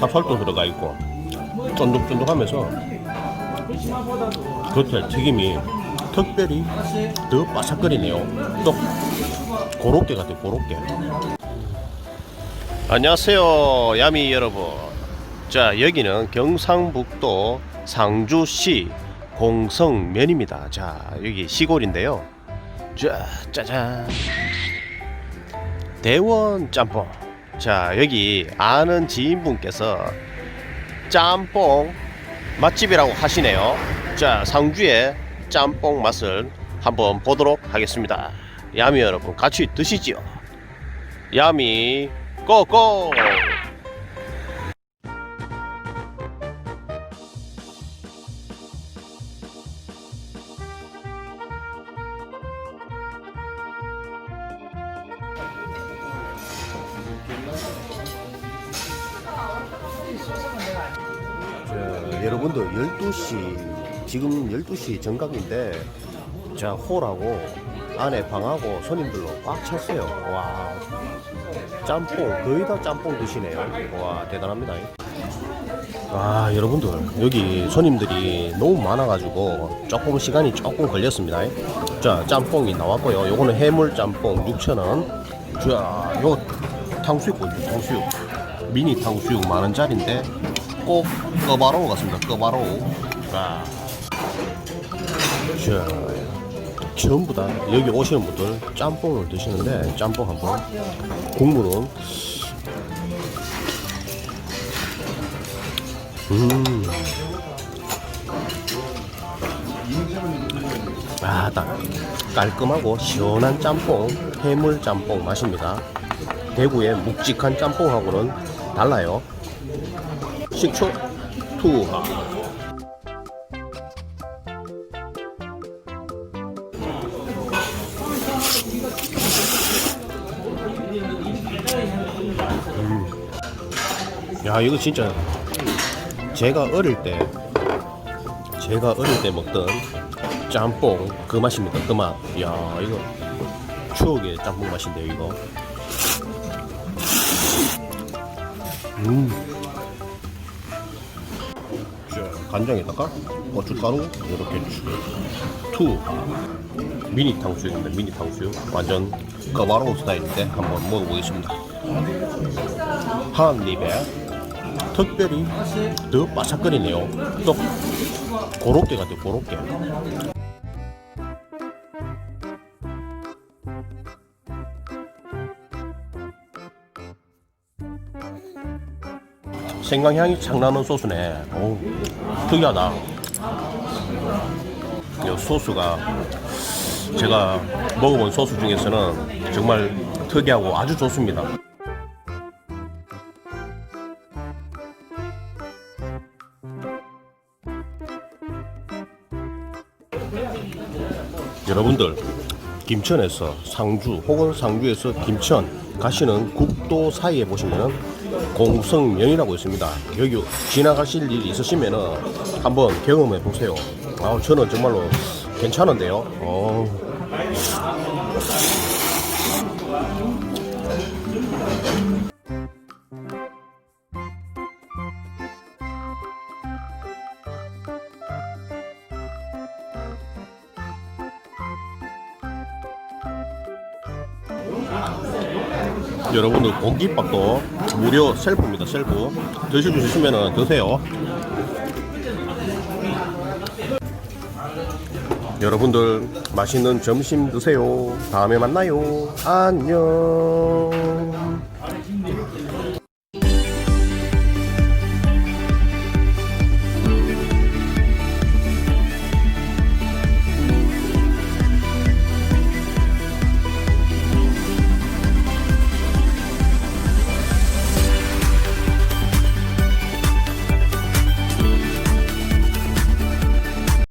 찹쌀도 들어가 있고 쫀득쫀득하면서 겉에 튀김이 특별히 더 바삭거리네요. 또 고로케 같아요. 고로케. 안녕하세요, 야미 여러분. 자, 여기는 경상북도 상주시 공성면입니다. 자, 여기 시골인데요. 자, 짜잔. 대원 짬뽕. 자, 여기 아는 지인분께서 짬뽕 맛집이라고 하시네요. 자, 상주의 짬뽕 맛을 한번 보도록 하겠습니다. 야미 여러분, 같이 드시지요. 야미, 고고! 자, 여러분들 12시 지금 12시 정각인데 자 홀하고 안에 방하고 손님들로 꽉 찼어요. 와. 짬뽕 거의 다 짬뽕 드시네요. 와 대단합니다. 와 여러분들 여기 손님들이 너무 많아가지고 조금 시간이 조금 걸렸습니다. 자 짬뽕이 나왔고요. 요거는 해물 짬뽕 6,000원. 자 요거 탕수육 보이죠 탕수육 미니 탕수육 만원짜리인데 꼭 꺼바로우 같습니다. 꺼바로우. 아. 자, 전부 다 여기 오시는 분들 짬뽕을 드시는데 짬뽕 한번 국물은 음. 아, 딱 깔끔하고 시원한 짬뽕, 해물 짬뽕 맛입니다. 대구의 묵직한 짬뽕하고는 달라요. 식초 투하 음. 야 이거 진짜 제가 어릴 때 제가 어릴 때 먹던 짬뽕 그 맛입니다 그 맛 야 이거 추억의 짬뽕 맛인데요 이거 음 자, 간장에다가 고춧가루 이렇게 투 미니 탕수육입니다. 미니 탕수육 완전 까바로우 스타일인데 한번 먹어보겠습니다. 한 입에 특별히 더 바삭거리네요. 또 고로케 같아요. 고로케. 생강향이 착 나는 소스네. 오, 특이하다. 이 소스가 제가 먹어본 소스 중에서는 정말 특이하고 아주 좋습니다. 여러분들 김천에서 상주 혹은 상주에서 김천 가시는 국도 사이에 보시면은 공성면이라고 있습니다. 여기 지나가실 일 있으시면은 한번 경험해 보세요. 아, 저는 정말로 괜찮은데요. 어. 여러분들 공깃밥도 무료 셀프입니다 셀프. 드실 수 있으면 드세요. 여러분들 맛있는 점심 드세요. 다음에 만나요. 안녕